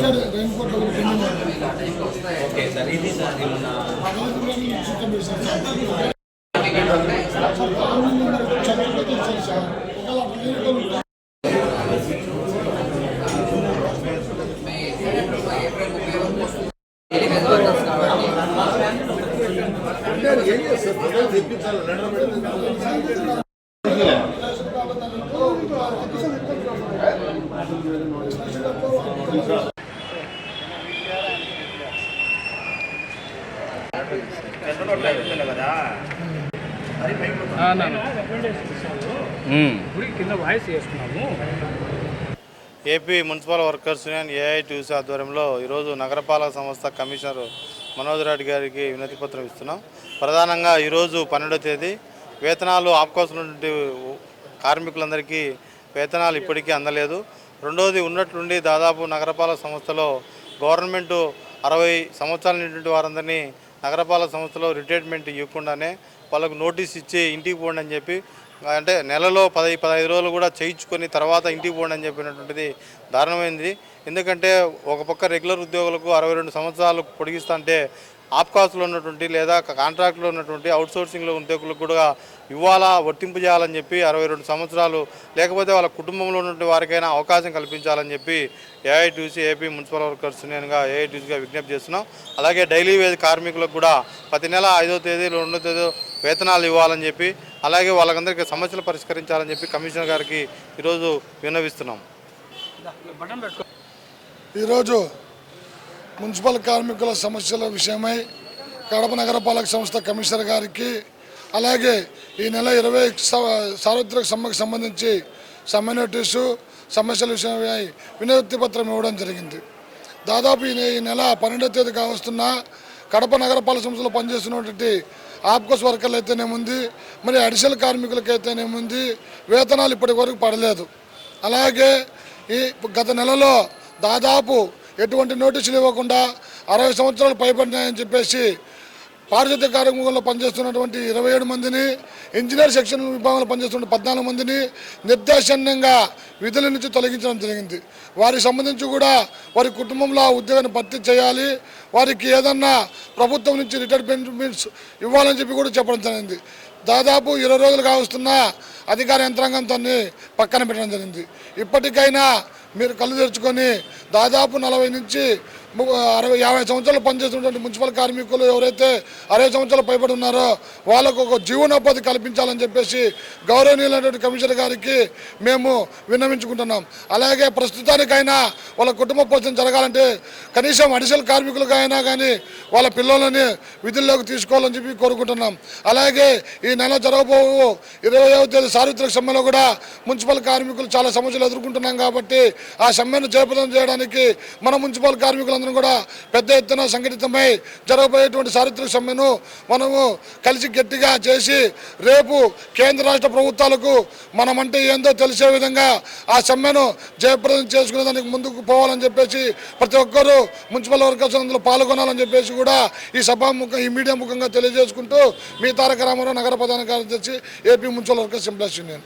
కింద వాయిస్ చేస్తున్నాము AP municipal workers union AITC ఆధ్వర్యంలో ఈరోజు నగరపాలక సంస్థ కమిషనర్ మనోజ్ రెడ్డి గారికి వినతి పత్రం ఇస్తున్నాం. ప్రధానంగా ఈరోజు పన్నెండో తేదీ వేతనాలు ఆపుకోవాల్సినటువంటి కార్మికులందరికీ వేతనాలు ఇప్పటికీ అందలేదు. రెండోది ఉన్నట్లుండి దాదాపు నగరపాలక సంస్థలో గవర్నమెంట్ అరవై సంవత్సరాల నిండి వారందరినీ నగరపాలక సంస్థలో రిటైర్మెంట్ ఇవ్వకుండానే వాళ్ళకు నోటీస్ ఇచ్చి ఇంటికి పోండి అని చెప్పి అంటే నెలలో పదహై పదహైదు రోజులు కూడా చేయించుకొని తర్వాత ఇంటికి పోండి అని చెప్పినటువంటిది దారుణమైంది. ఎందుకంటే ఒక పక్క రెగ్యులర్ ఉద్యోగులకు అరవై రెండు సంవత్సరాలు పొడిగిస్తా అంటే ఆప్కాస్లో ఉన్నటువంటి లేదా కాంట్రాక్ట్లో ఉన్నటువంటి అవుట్సోర్సింగ్లో ఉద్యోగులకు కూడా ఇవ్వాలా వర్తింపు చేయాలని చెప్పి అరవై రెండు సంవత్సరాలు లేకపోతే వాళ్ళ కుటుంబంలో ఉన్నటువంటి వారికైనా అవకాశం కల్పించాలని చెప్పి ఏఐటీసీ ఏపీ మున్సిపల్ వర్కర్స్ యూనియన్గా ఏఐటీసీగా విజ్ఞప్తి చేస్తున్నాం. అలాగే డైలీ వేజ్ కార్మికులకు కూడా ప్రతి నెల ఐదో తేదీ రెండో తేదీ వేతనాలు ఇవ్వాలని చెప్పి అలాగే వాళ్ళకందరికీ సమస్యలు పరిష్కరించాలని చెప్పి కమిషనర్ గారికి ఈరోజు విన్నవిస్తున్నాం. ఈరోజు మున్సిపల్ కార్మికుల సమస్యల విషయమై కడప నగరపాలక సంస్థ కమిషనర్ గారికి అలాగే ఈ నెల ఇరవై సార్వత్రిక సమ్మెకు సంబంధించి సమ్మె నోటీసు సమస్యల విషయమై వినతి పత్రం ఇవ్వడం జరిగింది. దాదాపు ఈ నెల పన్నెండో తేదీ కావస్తున్న కడప నగరపాలక సంస్థలో పనిచేస్తున్నటువంటి ఆప్కోస్ వర్కర్లు అయితేనేముంది మరి అడిషనల్ కార్మికులకి అయితేనేముంది వేతనాలు ఇప్పటి వరకు పడలేదు. అలాగే ఈ గత నెలలో దాదాపు ఎటువంటి నోటీసులు ఇవ్వకుండా అరవై సంవత్సరాలు పైబడినాయని చెప్పేసి పారిశుద్ధ్య కార్మికుల్లో పనిచేస్తున్నటువంటి ఇరవై ఏడు మందిని ఇంజనీర్ సెక్షన్ విభాగంలో పనిచేస్తున్న పద్నాలుగు మందిని నిర్దాక్షణ్యంగా విధుల నుంచి తొలగించడం జరిగింది. వారికి సంబంధించి కూడా వారి కుటుంబంలో ఆ ఉద్యోగాన్ని భర్తీ చేయాలి. వారికి ఏదన్నా ప్రభుత్వం నుంచి రిటైర్మెంట్స్ ఇవ్వాలని చెప్పి కూడా చెప్పడం జరిగింది. దాదాపు ఇరవై రోజులు కావస్తున్న అధికార యంత్రాంగంతో పక్కన పెట్టడం జరిగింది. ఇప్పటికైనా మీరు కళ్ళు తెరుచుకొని దాదాపు నలభై నుంచి అరవై యాభై సంవత్సరాలు పనిచేస్తున్నటువంటి మున్సిపల్ కార్మికులు ఎవరైతే అరవై సంవత్సరాలు పైబడి ఉన్నారో వాళ్ళకు ఒక జీవనోపాధి కల్పించాలని చెప్పేసి గౌరవనీయులైనటువంటి కమిషనర్ గారికి మేము విన్నవించుకుంటున్నాం. అలాగే ప్రస్తుతానికైనా వాళ్ళ కుటుంబ పోషణ జరగాలంటే కనీసం అడిషనల్ కార్మికులకైనా కానీ వాళ్ళ పిల్లలని విధుల్లోకి తీసుకోవాలని చెప్పి కోరుకుంటున్నాం. అలాగే ఈ నెల జరగబో ఇరవైవ తేదీ సార్వత్రిక సమ్మెలో కూడా మున్సిపల్ కార్మికులు చాలా సమస్యలు ఎదుర్కొంటున్నాం కాబట్టి ఆ సమ్మెను జయప్రదం చేయడానికి మన మున్సిపల్ కార్మికులు కార్మికులందరం కూడా పెద్ద ఎత్తున సంఘటితమై జరగబోయేటువంటి చారిత్రక సమ్మెను మనము కలిసి గట్టిగా చేసి రేపు కేంద్ర రాష్ట్ర ప్రభుత్వాలకు మనమంటే ఏందో తెలిసే విధంగా ఆ సమ్మెను జయప్రదం చేసుకునే దానికి ముందుకు పోవాలని చెప్పేసి ప్రతి ఒక్కరూ మున్సిపల్ వర్కర్స్ అందులో పాల్గొనాలని చెప్పేసి కూడా ఈ సభాముఖం ఈ మీడియా ముఖంగా తెలియజేసుకుంటూ మీ తారక రామారావు నగర ప్రధాన కార్యదర్శి AP municipal workers employees union.